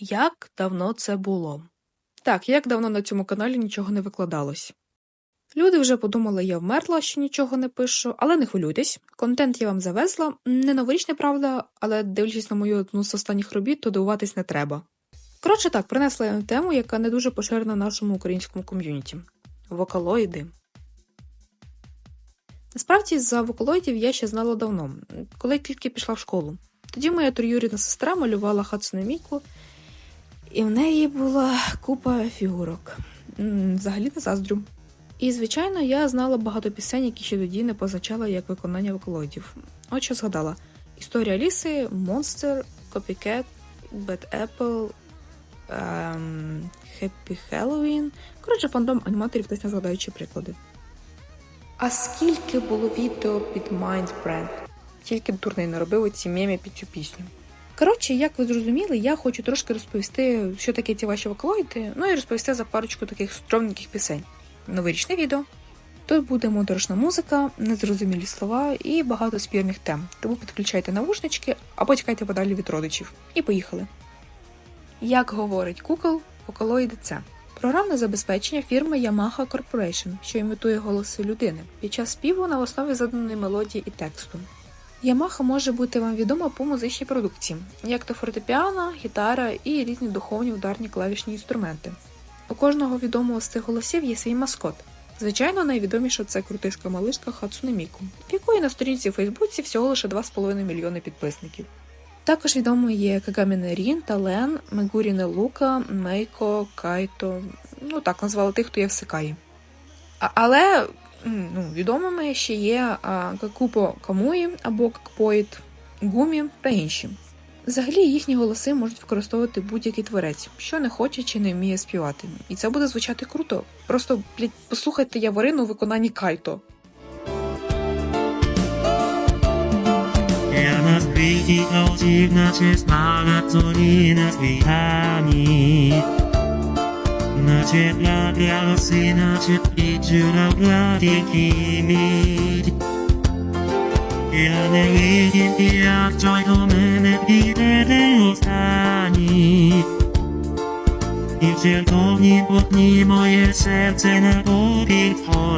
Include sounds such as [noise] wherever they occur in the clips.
Як давно це було? Так, як давно на цьому каналі нічого не викладалось. Люди вже подумали, я вмерла, що нічого не пишу, але не хвилюйтесь. Контент я вам завезла. Не новорічне, правда, але дивлячись на мою одну з останніх робіт, то дивуватись не треба. Коротше так, принесла я тему, яка не дуже поширена нашому українському ком'юніті вокалоїди. Насправді, за вокалоїдів я ще знала давно, коли тільки пішла в школу. Тоді моя троюрідна сестра малювала Хацуне Міку, і в неї була купа фігурок. Взагалі не заздрю. І, звичайно, я знала багато пісень, які ще тоді не позначала як виконання вокалоїдів. От що згадала: Історія Аліси, Monster, Copycat, Bad Apple, ем, Happy Halloween. Коротше, фандом аніматорів десь не згадаючи приклади. А скільки було відео під Mind Brand? Тільки дурний не робив ці меми під цю пісню. Коротше, як ви зрозуміли, я хочу трошки розповісти, що таке ці ваші вокалоїди, ну і розповісти за парочку таких стрьомненьких пісень. Новорічне відео. Тут буде моторошна музика, незрозумілі слова і багато спірних тем. Тому підключайте навушнички або тікайте подалі від родичів. І поїхали. Як говорить Google, вокалоїди це програмне забезпечення фірми Yamaha Corporation, що імітує голоси людини під час співу на основі заданої мелодії і тексту. Yamaha може бути вам відома по музичній продукції, як то фортепіано, гітара і різні духовні ударні клавішні інструменти. У кожного відомого з цих голосів є свій маскот. Звичайно, найвідоміша це крутишка малишка Хацуне Міку, якої на сторінці у Фейсбуці всього лише 2,5 мільйони підписників. Також відомо є Кагаміне Рін, Тален, Мегуріне Лука, Мейко, Кайто. Ну так назвали тих, хто є в Секаї. А, але ну, відомими ще є Какупо Камуї або Какпоїд, Гумі та інші. Взагалі їхні голоси можуть використовувати будь-який творець, що не хоче чи не вміє співати. І це буде звучати круто. Просто блядь, послухайте Яворину у виконанні Кайто. Яна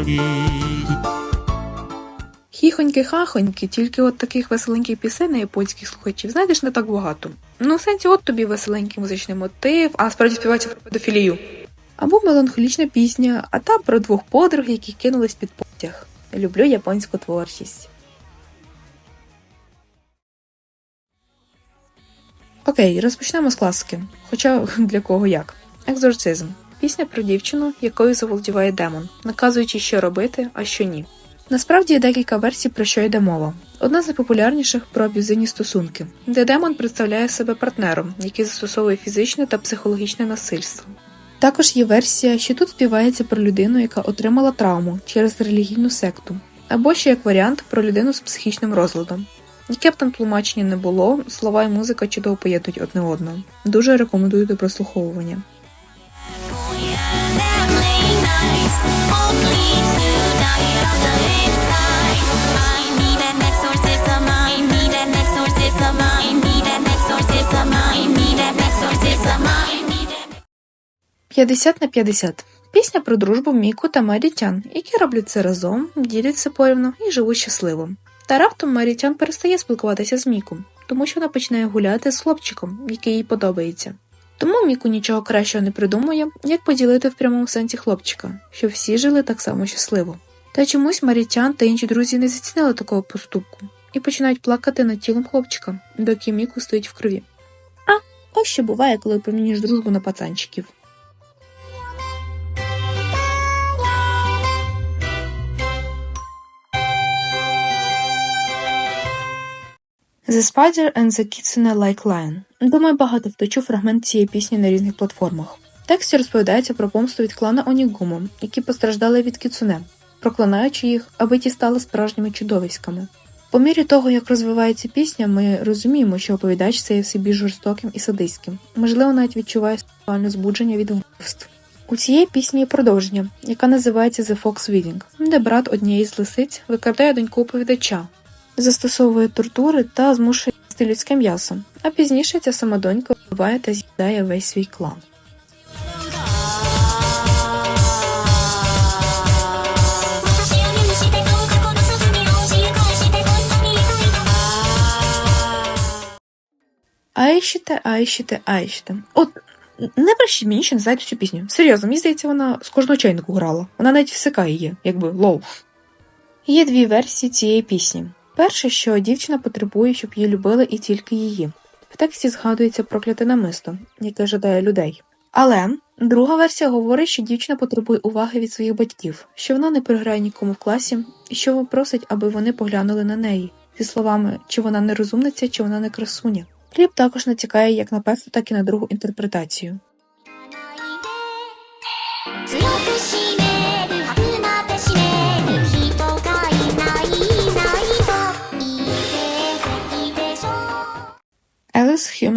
тобі. Хіхоньки-хахоньки, тільки от таких веселеньких пісень на японських слухачів, знаєш, не так багато. Ну, в сенсі, от тобі веселенький музичний мотив, а насправді співається про педофілію. Або меланхолічна пісня, а там про двох подруг, які кинулись під потяг. Люблю японську творчість. Окей, розпочнемо з класики. Хоча для кого як. Екзорцизм. Пісня про дівчину, якою заволодіває демон, наказуючи, що робити, а що ні. Насправді є декілька версій, про що йде мова. Одна з найпопулярніших про аб'юзивні стосунки, де демон представляє себе партнером, який застосовує фізичне та психологічне насильство. Також є версія, що тут співається про людину, яка отримала травму через релігійну секту, або ще як варіант про людину з психічним розладом. Яке б там тлумачення не було, слова і музика чудово поєднують одне одного. Дуже рекомендую до прослуховування. I need that 50 на 50. Пісня про дружбу Міку та Марітян, які роблять це разом, діляться порівну і живуть щасливо. Та раптом Марітян перестає спілкуватися з Міком, тому що вона починає гуляти з хлопчиком, який їй подобається. Тому Міку нічого кращого не придумує, як поділити в прямому сенсі хлопчика, щоб всі жили так само щасливо. Та чомусь Марітян та інші друзі не зацінили такого поступку і починають плакати над тілом хлопчика, доки Міку стоїть в крові. А ось що буває, коли промінюєш дружбу на пацанчиків. The Spider and the Kitsune Like Lion. Думаю, багато хто чув фрагмент цієї пісні на різних платформах. В тексті розповідається про помсту від клана Онігумо, які постраждали від кіцуне, проклинаючи їх, аби ті стали справжніми чудовиськами. По мірі того, як розвивається пісня, ми розуміємо, що оповідач це є все більш жорстоким і садистським, можливо, навіть відчуває сексуальне збудження від вбивств. У цієї пісні є продовження, яка називається The Fox Wedding, де брат однієї з лисиць викрадає доньку оповідача, застосовує тортури та змушує їсти людське м'ясо, а пізніше ця сама донька вбиває та з'їдає весь свій клан. Айщите, айщите, айщите. От не брешіть мені, що не знаєте цю пісню. Серйозно, мені здається, вона з кожного чайнику грала. Вона навіть всикає її, якби лоу. Є дві версії цієї пісні. Перше, що дівчина потребує, щоб її любили і тільки її. В тексті згадується прокляте намисто, яке жадає людей. Але друга версія говорить, що дівчина потребує уваги від своїх батьків, що вона не приграє нікому в класі, і що просить, аби вони поглянули на неї зі словами, чи вона не розумниця, чи вона не красуня. Кліп також натякає як на першу, так і на другу інтерпретацію.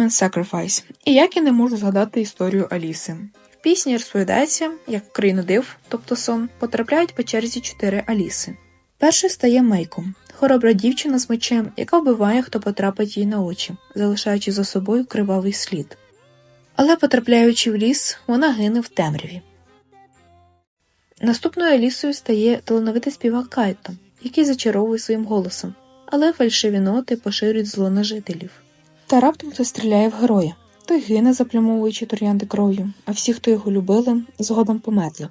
Human Sacrifice. І як я не можу згадати історію Аліси. В пісні розповідається, як в країну див, тобто сон, потрапляють по черзі чотири Аліси. Першою стає Мейком, хоробра дівчина з мечем, яка вбиває, хто потрапить їй на очі, залишаючи за собою кривавий слід. Але потрапляючи в ліс, вона гине в темряві. Наступною Алісою стає талановитий співак Кайто, який зачаровує своїм голосом, але фальшиві ноти поширюють зло на жителів. Та раптом хтось стріляє в героя. Той гине, заплямовуючи троянди кров'ю, а всі, хто його любили, згодом померли.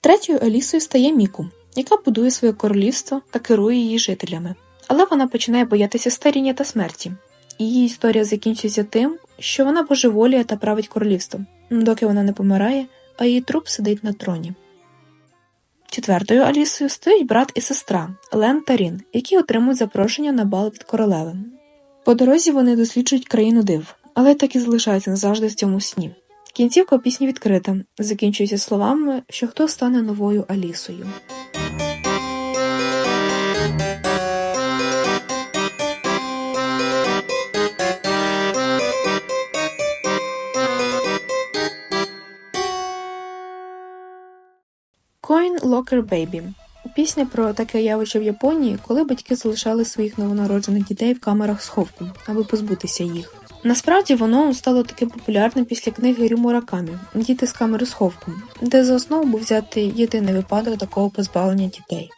Третьою Алісою стає Міку, яка будує своє королівство та керує її жителями. Але вона починає боятися старіння та смерті. Її історія закінчується тим, що вона божеволіє та править королівством, доки вона не помирає, а її труп сидить на троні. Четвертою Алісою стоять брат і сестра Лен та Рін, які отримують запрошення на бал від королеви. По дорозі вони досліджують країну див, але так і залишаються назавжди в цьому сні. Кінцівка пісні відкрита, закінчується словами, що хто стане новою Алісою. Coin Locker Baby Пісня про таке явище в Японії, коли батьки залишали своїх новонароджених дітей в камерах сховку, аби позбутися їх. Насправді воно стало таким популярним після книги Рю Муракамі Діти з камери сховку, де за основу був взятий єдиний випадок такого позбавлення дітей.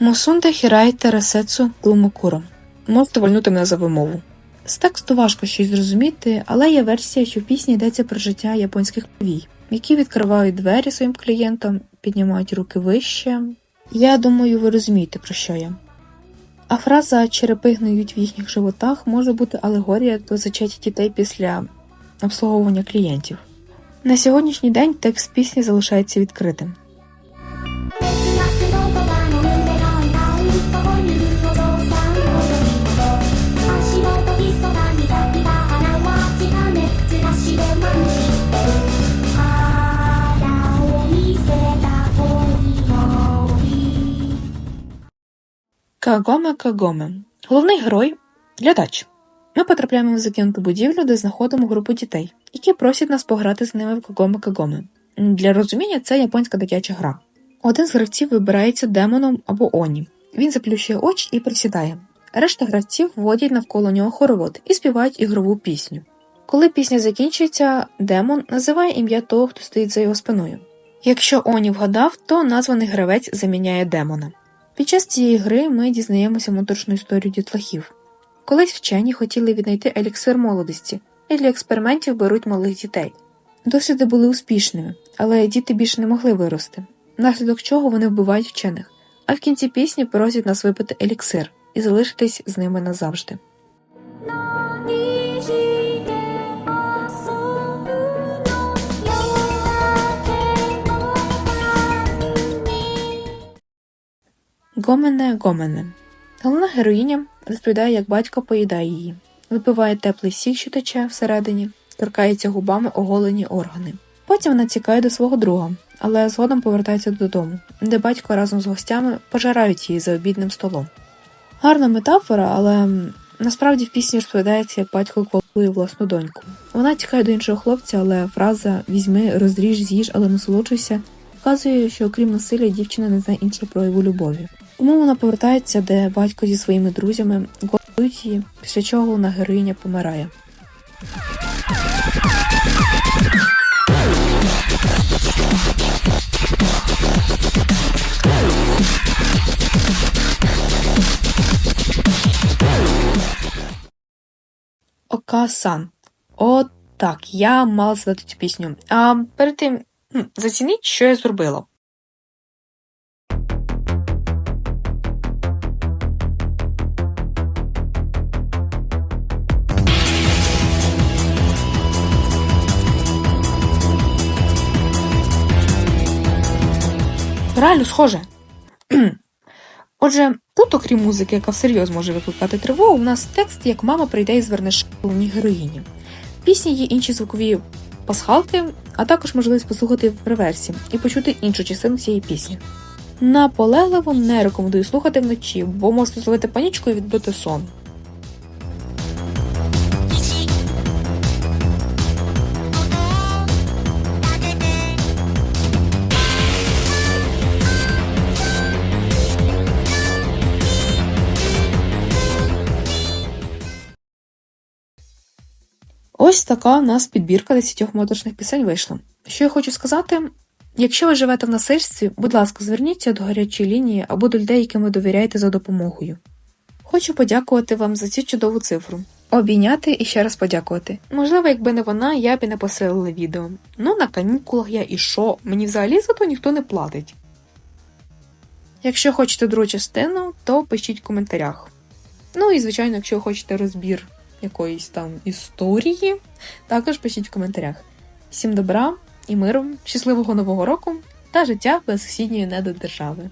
む Мосунде Хірай Тересецу Глумокуро. Можете вальнути мене за вимову. З тексту важко щось зрозуміти, але є версія, що в пісні йдеться про життя японських повій, які відкривають двері своїм клієнтам, піднімають руки вище. Я думаю, ви розумієте, про що я. А фраза черепи гниють в їхніх животах може бути алегорія до зачаття дітей після обслуговування клієнтів. На сьогоднішній день текст пісні залишається відкритим. Кагоме Кагоме. Головний герой глядач. Ми потрапляємо в закинуту будівлю, де знаходимо групу дітей, які просять нас пограти з ними в Кагоме Кагоме. Для розуміння це японська дитяча гра. Один з гравців вибирається демоном або оні. Він заплющує очі і присідає. Решта гравців вводять навколо нього хоровод і співають ігрову пісню. Коли пісня закінчується, демон називає ім'я того, хто стоїть за його спиною. Якщо Оні вгадав, то названий гравець заміняє демона. Під час цієї гри ми дізнаємося моторшну історію дітлахів. Колись вчені хотіли віднайти еліксир молодості, і для експериментів беруть малих дітей. Досліди були успішними, але діти більше не могли вирости, внаслідок чого вони вбивають вчених, а в кінці пісні просять нас випити еліксир і залишитись з ними назавжди. Гомене Гомене. Головна героїня розповідає, як батько поїдає її, випиває теплий сік, що тече всередині, торкається губами оголені органи. Потім вона тікає до свого друга, але згодом повертається додому, де батько разом з гостями пожирають її за обідним столом. Гарна метафора, але Насправді в пісні розповідається, як батько квалує власну доньку. Вона тікає до іншого хлопця, але фраза Візьми, розріж, з'їж, але насолоджуйся вказує, що окрім насилля дівчина не знає іншого прояву любові. Тому вона повертається, де батько зі своїми друзями гвалтують її, після чого вона героїня помирає. Ока-сан. О, так, я мала задати цю пісню. А перед тим зацініть, що я зробила. Реально схоже. [clears throat] Отже, тут, окрім музики, яка всерйоз може викликати тривогу, у нас текст, як мама прийде і зверне головній героїні. Пісні є інші звукові пасхалки, а також можливість послухати в реверсі і почути іншу частину цієї пісні. Наполегливо не рекомендую слухати вночі, бо можете зловити панічку і відбити сон. Ось така у нас підбірка 10 моточних пісень вийшла. Що я хочу сказати, якщо ви живете в насильстві, будь ласка, зверніться до гарячої лінії або до людей, яким ви довіряєте за допомогою. Хочу подякувати вам за цю чудову цифру. Обійняти і ще раз подякувати. Можливо, якби не вона, я б і не посилила відео. Ну, на канікулах я і що? Мені взагалі за то ніхто не платить. Якщо хочете другу частину, то пишіть в коментарях. Ну і звичайно, якщо хочете розбір якоїсь там історії, також пишіть в коментарях. Всім добра і миру, щасливого нового року та життя без сусідньої недодержави.